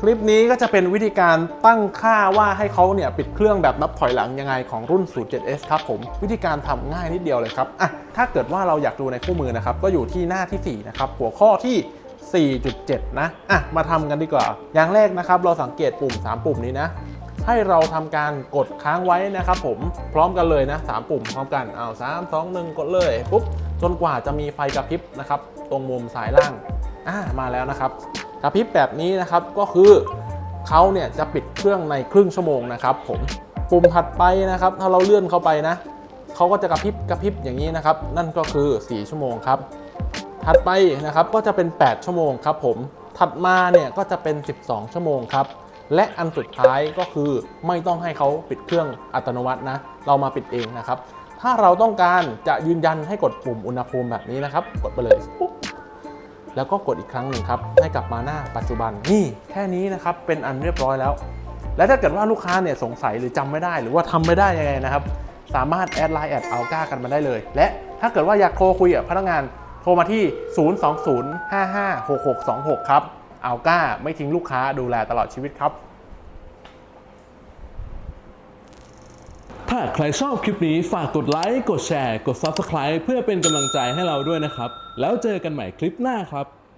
คลิปนี้ก็จะเป็นวิธีการตั้งค่าว่าให้เขาเนี่ยปิดเครื่องแบบนับถอยหลังยังไงของรุ่น 07S ครับผม วิธีการทำง่ายนิดเดียวเลยครับอะถ้าเกิดว่าเราอยากดูในคู่มือนะครับ ก็อยู่ที่หน้าที่ 4 นะครับ หัวข้อที่ 4.7 นะอะมาทำกันดีกว่า อย่างแรกนะครับ เราสังเกตปุ่ม 3 ปุ่มนี้นะ ให้เราทำการกดค้างไว้นะครับผมพร้อมกันเลยนะ 3 ปุ่มพร้อมกันเอา3 2 1 กดเลยปุ๊บจนกว่าจะมีไฟกระพริบนะครับตรงมุมซ้ายล่างอ่ามาแล้วนะครับ กระพริบแบบนี้นะครับก็คือเขาเนี่ยจะปิดเครื่องในครึ่งชั่วโมงนะครับผมปุ่มถัดไปนะครับ ถ้าเราเลื่อนเข้าไปนะเขาก็จะกระพริบกระพริบอย่างนี้นะครับ นั่นก็คือ 4 ชั่วโมงครับ ถัดไปนะครับก็จะเป็น 8 ชั่วโมงครับผมถัดมาเนี่ยก็จะเป็น 12 ชั่วโมงครับและอันสุดท้ายก็คือไม่ต้องให้เขาปิดเครื่องอัตโนมัตินะ เรามาปิดเองนะครับ ถ้าเราต้องการจะยืนยันให้กดปุ่มอุณหภูมิแบบนี้นะครับ กดไปเลยปุ๊บ แล้วก็กดอีกครั้งหนึ่งครับให้กลับมาหน้าปัจจุบันนี่แค่นี้นะครับเป็นอันเรียบร้อยแล้ว และถ้าเกิดว่าลูกค้าเนี่ยสงสัยหรือจำไม่ได้ หรือว่าทำไม่ได้ยังไงนะครับสามารถแอดไลน์แอดอัลก้ากันมาได้เลย และถ้าเกิดว่าอยากโทรคุยกับพนักงานโทรมาที่ 020556626 ครับอัลก้าไม่ทิ้งลูกค้าดูแลตลอดชีวิตครับ ถ้าใครชอบคลิปนี้ฝากกดไลค์ กดแชร์ กด Subscribe เพื่อเป็นกำลังใจให้เราด้วยนะครับ แล้วเจอกันใหม่คลิปหน้าครับ